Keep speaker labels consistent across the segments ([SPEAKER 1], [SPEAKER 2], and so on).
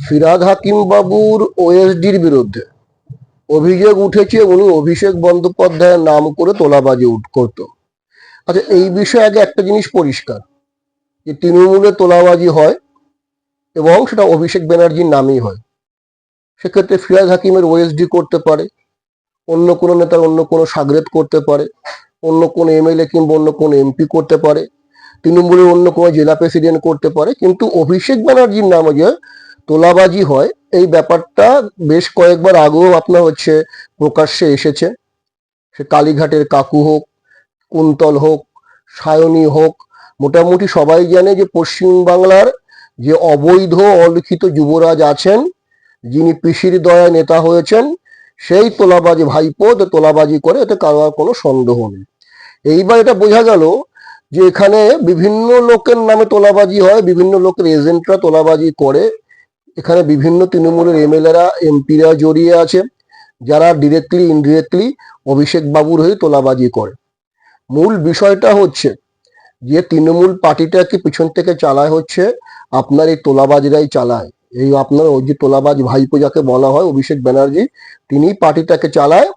[SPEAKER 1] ফিরাদ হাকিম বাবুর ওএসডির বিরুদ্ধে। অভিযোগ উঠেছে উনি অভিষেক বন্দ্যোপাধ্যায়ের নাম করে তোলাবাজি করত আচ্ছা এই বিষয়ে আগে একটা জিনিস পরিষ্কার, যে তৃণমূলে তোলাবাজি হয় এবং সেটা অভিষেক ব্যানার্জির নামেই হয়। সেক্ষেত্রে ফিরাদ হাকিমের ওএসডি করতে পারে, অন্য কোনো নেতার অন্য কোনো সাগরেদ করতে পারে, অন্য কোনো এমএলএ কিংবা অন্য কোনো এমপি করতে পারে, তৃণমূলের অন্য কোনো জেলা প্রেসিডেন্ট করতে পারে, কিন্তু অভিষেক ব্যানার্জির নামে যে তোলাবাজি হয়, এই ব্যাপারটা বেশ কয়েকবার আগেও আপনার হচ্ছে প্রকাশ্যে এসেছে। সে কালীঘাটের কাকু হোক, কুন্তল হোক, সায়নী হোক, মোটামুটি সবাই জানে যে পশ্চিমবাংলার যে অবৈধ অলিখিত যুবরাজ আছেন, যিনি পিসির দয়া নেতা হয়েছেন, সেই তোলাবাজি ভাইপো তোলাবাজি করে, এতে কারও আর কোনো সন্দেহ নেই। এইবার এটা বোঝা গেল যে এখানে বিভিন্ন লোকের নামে তোলাবাজি হয়, বিভিন্ন লোকের এজেন্টরা তোলাবাজি করে এখানে বিভিন্ন তৃণমূলের এমএলএরা, এমপিরা জড়িয়ে আছে, যারা ডিরেক্টলি ইনডিরেক্টলি অভিষেক বাবুর হয়ে তোলাবাজি করে। মূল বিষয়টা হচ্ছে যে তৃণমূল পার্টিটাকে পিছন থেকে চালায় হচ্ছে আপনার এই তোলাবাজরাই চালায়। এই আপনার ওই যে তোলাবাজ ভাইপো যাকে বলা হয়, অভিষেক ব্যানার্জি, তিনি পার্টিটাকে চালায়।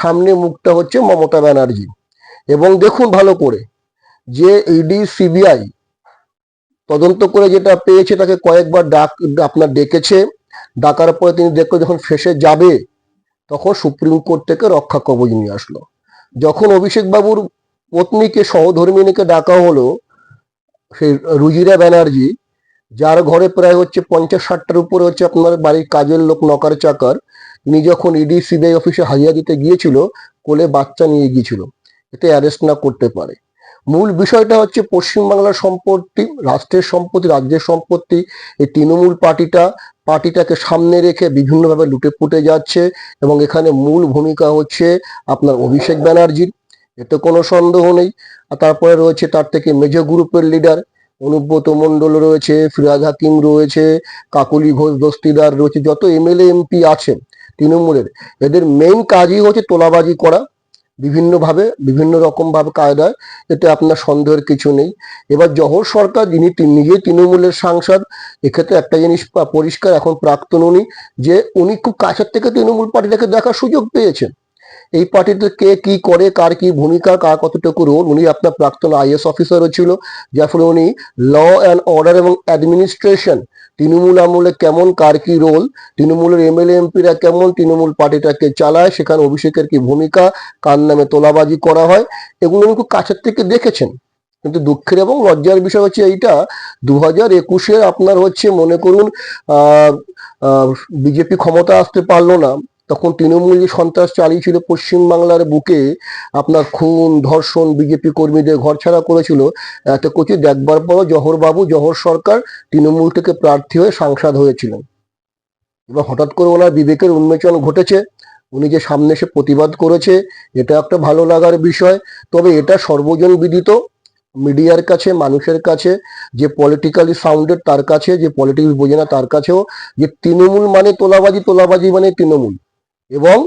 [SPEAKER 1] সামনে মুখটা হচ্ছে মমতা ব্যানার্জি। এবং দেখুন ভালো করে যে ইডি সিবিআই তদন্ত করে যেটা পেয়েছে তাকে কয়েকবার ডাক, আপনার ডেকেছে। ডাকার পরে তিনি দেখল যখন ফেসে যাবে, তখন সুপ্রিম কোর্ট থেকে রক্ষা কবচ নিয়ে আসলো। যখন অভিষেক বাবুর পত্নীকে সহধর্মিনীকে ডাকা হলো, সেই রুজিরা ব্যানার্জি, যার ঘরে প্রায় হচ্ছে পঞ্চাশ ষাটটার উপরে হচ্ছে আপনার বাড়ির কাজের লোক নকার চাকার, তিনি যখন ইডি, সিবিআই অফিসে হাজিরা দিতে গিয়েছিল, কোলে বাচ্চা নিয়ে গিয়েছিল। এতে অ্যারেস্ট না করতে পারে। মূল বিষয়টা হচ্ছে পশ্চিমবাংলার সম্পত্তি, রাষ্ট্রের সম্পত্তি, রাজ্যের সম্পত্তি। এই তৃণমূল পার্টিটা, পার্টিটাকে সামনে রেখে বিভিন্নভাবে লুটে পুটে যাচ্ছে এবং এখানে মূল ভূমিকা হচ্ছে আপনার অভিষেক ব্যানার্জির। এতে কোনো সন্দেহ নেই। আর তারপরে রয়েছে তার থেকে মেজ গ্রুপের লিডার অনুব্রত মণ্ডল রয়েছে, ফিরাজ হাকিম রয়েছে, কাকলি ঘোষ দস্তিদার রয়েছে, যত এমএলএ, এমপি আছেন তৃণমূলের। এদের মেইন কাজই হচ্ছে তোলাবাজি করা। বিভিন্নভাবে, বিভিন্ন রকম ভাবে কায়দায় এতে আপনার সন্দেহের কিছু নেই। এবার জহর সরকার, যিনি নিজেই তৃণমূলের সাংসদ, এক্ষেত্রে একটা জিনিস পরিষ্কার এখন প্রাক্তন উনি, যে উনি খুব কাছের থেকে তৃণমূল পার্টিটাকে দেখার সুযোগ পেয়েছেন। এই পার্টিতে কে কি করে, কার কি ভূমিকা, কার কতটুকু রোল, উনি আপনার প্রাক্তন আইএস অফিসারও ছিল, যার ফলে উনি ল অ্যান্ড অর্ডার এবং অ্যাডমিনিস্ট্রেশন তৃণমূল আমলে কেমন, কার কি রোল তৃণমূলের এমএলএ এমপিরা কেমন, তৃণমূল পার্টিটাকে চালায়, সেখানে অভিষেকের কি ভূমিকা, কার নামে তোলাবাজি করা হয়, এগুলো উনি খুব কাছের থেকে দেখেছেন। কিন্তু দুঃখের এবং লজ্জার বিষয় হচ্ছে এইটা দু হাজার একুশে আপনার হচ্ছে মনে করুন বিজেপি ক্ষমতা আসতে পারল না। তখন তৃণমূল যে সন্ত্রাস চালিয়েছিল পশ্চিমবাংলার বুকে, আপনার খুন, ধর্ষণ, বিজেপি কর্মীদের ঘরছাড়া করেছিল, এত কিছু দেখবার পরও জহরবাবু, জহর সরকার তৃণমূল থেকে প্রার্থী হয়ে সাংসদ হয়েছিলেন। এবার হঠাৎ করে ওনার বিবেকের উন্মোচন ঘটেছে, উনি যে সামনে এসে প্রতিবাদ করেছে, এটা একটা ভালো লাগার বিষয়, তবে এটা সর্বজন বিদিত, মিডিয়ার কাছে, মানুষের কাছে, যে পলিটিক্যালি সাউন্ডেড তার কাছে, যে পলিটিক্স বোঝে না তার কাছেও, যে তৃণমূল মানে তোলাবাজি তোলাবাজি মানে তৃণমূল। এবং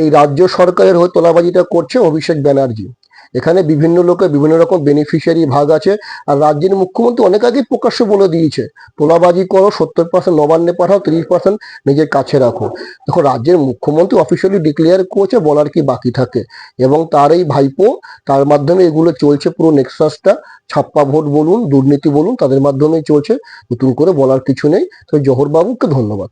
[SPEAKER 1] এই রাজ্য সরকারের হয়ে তোলাবাজিটা করছে অভিষেক ব্যানার্জি। এখানে বিভিন্ন লোকের বিভিন্ন রকম বেনিফিশিয়ারি ভাগ আছে আর রাজ্যের মুখ্যমন্ত্রী অনেক আগেই প্রকাশ্যে বলে দিয়েছে, তোলাবাজি করো, সত্তর পার্সেন্ট নবান্নে পাঠাও, তিরিশ পার্সেন্ট নিজের কাছে রাখো। দেখো, রাজ্যের মুখ্যমন্ত্রী অফিসিয়ালি ডিক্লেয়ার করেছে, বলার কি বাকি থাকে? এবং তার এই ভাইপো, তার মাধ্যমে এগুলো চলছে পুরো নেক্সাসটা, ছাপ্পা ভোট বলুন, দুর্নীতি বলুন, তাদের মাধ্যমেই চলছে, নতুন করে বলার কিছু নেই। তো জহরবাবুকে ধন্যবাদ।